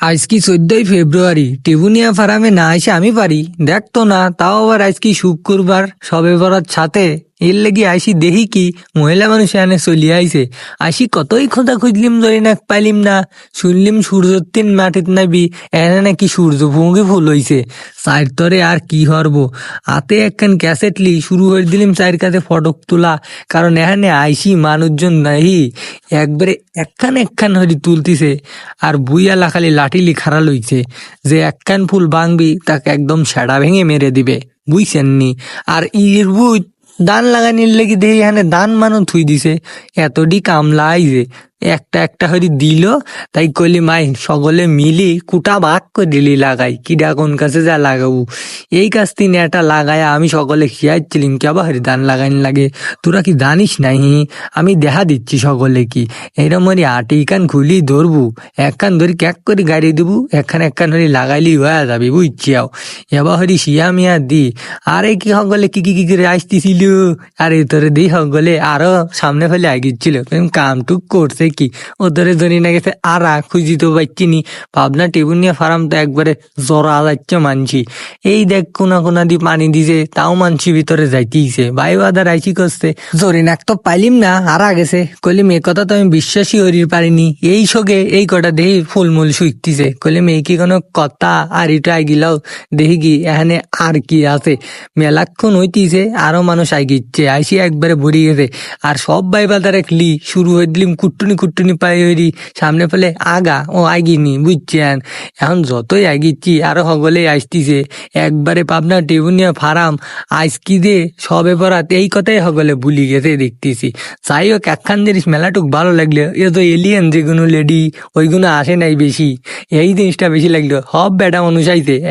আজ কি চোদ্দই ফেব্রুয়ারি, টিবুনিয়া ফার্মে না এসে আমি পারি। দেখতো না, তাও আবার আজ কি শুক্রবার সবে বরাত ছাতে। এর লেগে আইসি দেখি কি, মহিলা মানুষ এনে চলি আইছে। আইসি কতই খোঁজা খুঁজলিম ধরি না পাইলিম না। শুনলিম সূর্যতিন মাটিত নাবি এনে নাকি সূর্য ভঙ্গি ফুল হইছে। চার তরে আর কি হরবো? হাতে একখান ক্যাসেট লি, শুরু করে দিলিম চার কাছে ফটক তোলা। কারণ এখানে আইসি মানুষজন নাহি, একবারে একখান একখান হরি তুলতিছে। আর বুইয়ালা খালি লাঠিলি খারা লইছে। যে একখান ফুল ভাঙবি, তাকে একদম সেড়া ভেঙে মেরে দিবে। বুঝছেন নি? আর ইর বুই দান লাগানির লেগে দেহি এখানে দান মানো থুই দিছে। এতটি কামলা যে একটা একটা হরি দিল, তাই কলি মাই, সকলে মিলি কুটা ভাগ করে দিলি, লাগাই। কিডা কোন কাছে যা লাগাবো? এই কাজ তিন এটা লাগায় আমি সকলে খিয়াচ্ছিলিম কেবা হরি দান লাগাইন লাগে? তোরা কি জানিস নাহি আমি দেখা দিচ্ছি সকলে কি? এরম হরি আটি কান খুলি ধরবু একখান ধরি ক্যাক করে গাড়ি দেবু, একখান একখান হরি লাগাইলি হয়ে যাবি বুঝছি আও এবার হরি শিয়া মিয়া দি, আরে কি সকলে কি কি কি করে আসতেছিল? আরে তোরে দি সকলে আরও সামনে ফেলে আগিয়েছিল কামটুক করছে কি? ওদের জনি না গেছে আরা খুঁজি তো পাচ্ছিনি। ভাবনা টেবুনিয়া ফার্ম তো একবারে জরা যাচ্ছে মানছি। এই দেখ কোনা কোনা দি পানি দিছে, তাও মানছি ভিতরে যাইতেইছে। ভাই বাদার আইসি করছে জরিনাক তো পাইলিম না হারা গেছে। কলিম এ কথা তো আমি বিশ্বাসই করির পারিনি। এই সগে এই কটা দেহি ফুলমূল শুইতেছে। কলিম এই কি কোনো কথা আর এটা আইগিলাও দেখি কি, এখানে আর কি আছে? মেলাক্ষণ হইতিছে, আরও মানুষ আইগিচ্ছে। আইসি একবারে ভরি গেছে। আর সব ভাই বাদারে লি, শুরু হয়ে দিলিম কুট্টুনি কুট্টুনি পাই হইরি সামনে ফেলে আগা, ও আগিনি, বুঝছেন? এখন যতই আগিচ্ছি, আরও সকলে আসতিছে। একবারে পাবনা টেবুনিয়া ফার্ম আইস কি দে, সবে পরাত এই কথাই সকলে ভুলি গেছে দেখতেছি। যাই হোক, একখান জিনিস মেলাটুক ভালো লাগল। এ তো এলিয়েন যেগুলো লেডি ওইগুলো আসে নাই বেশি। এই জিনিসটা বেশি লাগল। সব বেটা মানুষ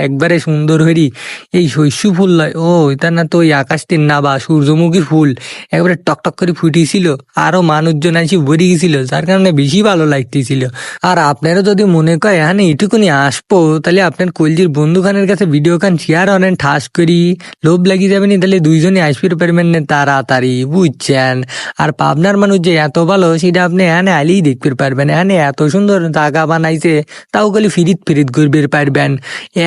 একবারে সুন্দর হরি এই শস্য ফুল লয়, ও, এটা না তো ওই আকাশটির না বা সূর্যমুখীর ফুল। একবারে টকটক করে ফুটিছিল আরও মানুষজন আসি ভরে গেছিল। যার কারণে বেশি ভালো লাগতেছিল। আর আপনারও যদি মনে করে হ্যাঁ এটুকুনি আসব, তাহলে আপনার কলজির বন্ধু খানের কাছে ভিডিও খান শেয়ার অনেন ঠাস করি। লোভ লাগি যাবে নি, তাহলে দুইজনে আসতে পারবেন না, তাড়াতাড়ি, বুঝছেন? আর পাবনার মানুষ যে এত ভালো, সেটা আপনি এখানে আলেই দেখতে পারবেন। এখানে এত সুন্দর জায়গা বানাইছে, তাও খালি ফিরিত ফিরিত ঘুরবে পারবেন।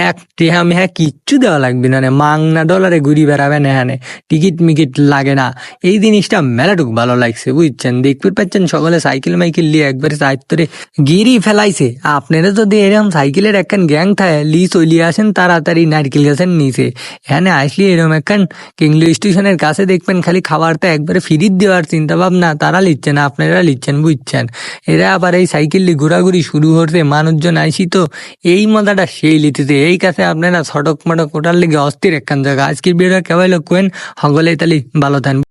এক টেহা মেহা কিচ্ছু দেওয়া লাগবে না মাংনা ডলারে ঘুরি বেড়াবেন এখানে টিকিট মিকিট লাগে না। এই জিনিসটা মেলাটুক ভালো লাগছে, বুঝছেন? দেখতে পাচ্ছেন, সকলে সাইকেল মাইকেল নিয়ে একবারে সাইত্তরে গিরি ফেলাইছে। আপনারা যদি এরকম সাইকেলের একখান গ্যাং থাকে, লি চলিয়ে আসেন, তাড়াতাড়ি নারকেল গাছের নিচে। এখানে আসলে এরকম একখান কিংলো স্টেশনের কাছে দেখবেন খালি খাবারটা একবারে ফিরিত দেওয়ার চিন্তা ভাবনা তারা লিখছেন, আপনারা লিখছেন, বুঝছেন। এরা আবার এই সাইকেল নিয়ে ঘোরাঘুরি শুরু করছে, মানুষজন আইসি তো এই মজাটা সেই লিতেছে। এই কাছে আপনারা ছটক মটক ওটার লেগে অস্থির একখান জায়গা। আজকের ভিডিও কেবল কোয়েন? হগলে তালি ভালো থাকবেন।